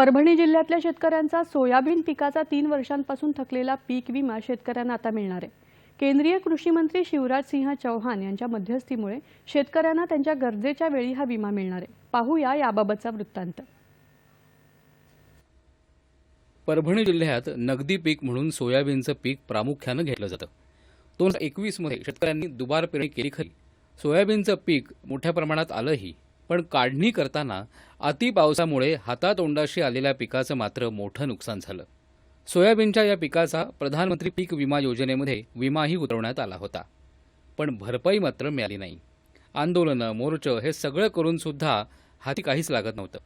परभणी जिल्ह्यातल्या शेतकऱ्यांचा सोयाबीन पिकाचा तीन वर्षांपासून थकलेला पीक विमा शेतकऱ्यांना आता मिळणार आहे. केंद्रीय कृषी मंत्री शिवराज सिंह चौहान यांच्या मध्यस्थीमुळे शेतकऱ्यांना त्यांच्या गरजेच्या वेळी हा विमा मिळणार आहे. पाहूया याबाबतचा वृत्तांत. परभणी जिल्ह्यात नगदी पीक म्हणून सोयाबीनचं पीक प्रामुख्यानं घेतलं जातं. दोन हजार एकवीसमध्ये शेतकऱ्यांनी दुबार पेरणी केली खरी. सोयाबीनचं पीक मोठ्या प्रमाणात आलंही पण काढणी करताना अतिपावसामुळे हातातोंडाशी आलेल्या पिकाचं मात्र मोठं नुकसान झालं. सोयाबीनच्या या पिकाचा प्रधानमंत्री पीक विमा योजनेमध्ये विमाही उतरवण्यात आला होता. पण भरपाई मात्र मिळाली नाही. आंदोलनं मोर्चं हे सगळं करून सुद्धा हाती काहीच लागत नव्हतं.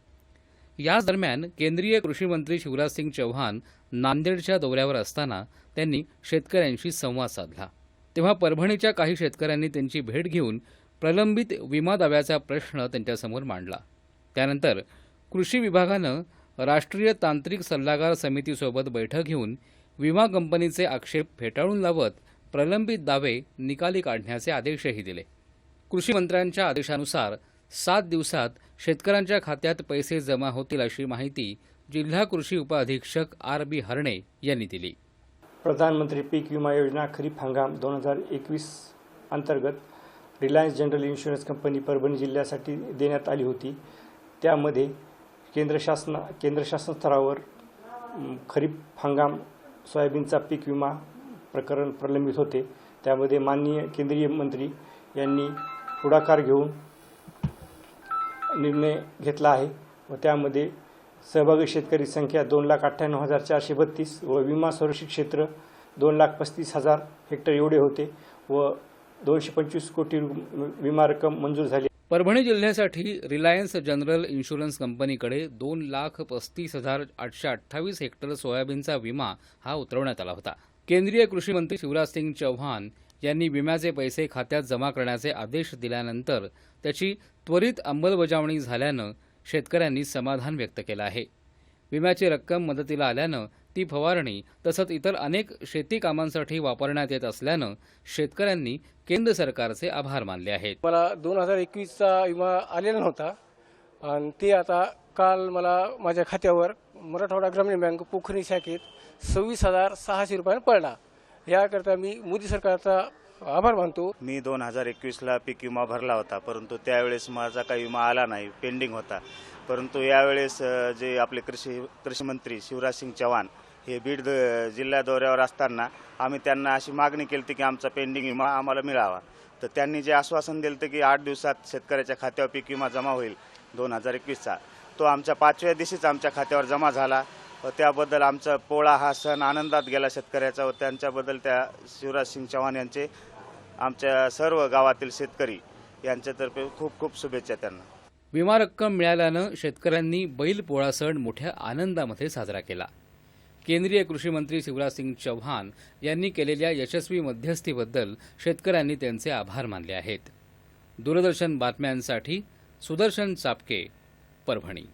याच दरम्यान केंद्रीय कृषी मंत्री शिवराज सिंग चौहान नांदेडच्या दौऱ्यावर असताना त्यांनी शेतकऱ्यांशी संवाद साधला. तेव्हा परभणीच्या काही शेतकऱ्यांनी त्यांची भेट घेऊन प्रलंबित विमा दाव्याचा प्रश्न त्यांच्यासमोर मांडला. त्यानंतर कृषी विभागानं राष्ट्रीय तांत्रिक सल्लागार समितीसोबत बैठक घेऊन विमा कंपनीचे आक्षेप फेटाळून लावत प्रलंबित दावे निकाली काढण्याचे आदेशही दिले. कृषी मंत्र्यांच्या आदेशानुसार सात दिवसात शेतकऱ्यांच्या खात्यात पैसे जमा होतील अशी माहिती जिल्हा कृषी उपअधीक्षक आर बी हरणे यांनी दिली. प्रधानमंत्री पीक विमा योजना खरीप हंगाम दोन हजार एकवीस अंतर्गत Reliance general insurance company Parbhani जिल्ह्यासाठी देण्यात आली होती. त्यामध्ये केंद्र शासना केंद्र शासन स्तरावर खरीप हंगाम सोयाबीनचा पीक विमा प्रकरण प्रलंबित होते. त्यामध्ये माननीय केंद्रीय मंत्री यांनी पुढाकार घेऊन निर्णय घेतला आहे व त्यामध्ये सहभागी शेतकरी संख्या दोन लाख अठ्ठ्याण्णव हजार चारशे बत्तीस व विमा संरक्षित क्षेत्र दोन लाख पस्तीस हजार हेक्टर एवढे होते व दोनशे पंचवीस कोटी विमा रक्कम मंजूर झाली. परभणी जिल्ह्यासाठी रिलायन्स जनरल इन्शुरन्स कंपनीकडे दोन लाख पस्तीस हजार आठशे अठ्ठावीस हेक्टर सोयाबीनचा विमा हा उतरवण्यात आला होता. केंद्रीय कृषी मंत्री शिवराज सिंग चौहान यांनी विम्याचे पैसे खात्यात जमा करण्याचे आदेश दिल्यानंतर त्याची त्वरित अंमलबजावणी झाल्यानं शेतकऱ्यांनी समाधान व्यक्त केलं आहे. विम्याची रक्कम मदतीला आल्यानं ती फवारणी तसंच इतर अनेक शेती कामांसाठी वापरण्यात येत असल्यानं शेतकऱ्यांनी केंद्र सरकारचे आभार मानले आहेत. मला दोन हजार एकवीसचा विमा आलेला नव्हता. आणि ते आता काल मला माझ्या खात्यावर मराठवाडा ग्रामीण बँक पोखरी शाखेत सव्वीस हजार सहाशे रुपयानं पडला. याकरता मी मोदी सरकारचा आभार मानतो. मी दोन हजार एकवीसला पीक विमा भरला होता परंतु त्यावेळेस माझा काही विमा आला नाही पेंडिंग होता. परंतु यावेळेस जे आपले कृषी कृषी मंत्री शिवराज सिंग चव्हाण हे बीड द- जिल्हा दौऱ्यावर असताना आम्ही त्यांना अशी मागणी केली होती की आमचा पेंडिंग विमा आम्हाला मिळावा. तर त्यांनी जे आश्वासन दिलं होतं की आठ दिवसात शेतकऱ्याच्या खात्यावर पीक विमा जमा होईल दोन हजार एकवीसचा. तो आमच्या पाचव्या दिवशीच आमच्या खात्यावर जमा झाला. व त्याबद्दल आमचा पोळा हा सण आनंदात गेला शेतकऱ्याचा व त्यांच्याबद्दल त्या शिवराज सिंग चव्हाण यांचे आमच्या सर्व गावातील शेतकरी यांच्यातर्फे खूप खूप शुभेच्छा त्यांना. विमा रक्कम मिळाल्यानं शेतकऱ्यांनी बैल पोळा सण मोठ्या आनंदामध्ये साजरा केला. केंद्रीय कृषी मंत्री शिवराज सिंग चौहान यांनी केलेल्या यशस्वी मध्यस्थीबद्दल शेतकऱ्यांनी त्यांचे आभार मानले आहेत. दूरदर्शन बातम्यांसाठी सुदर्शन चापके परभणी.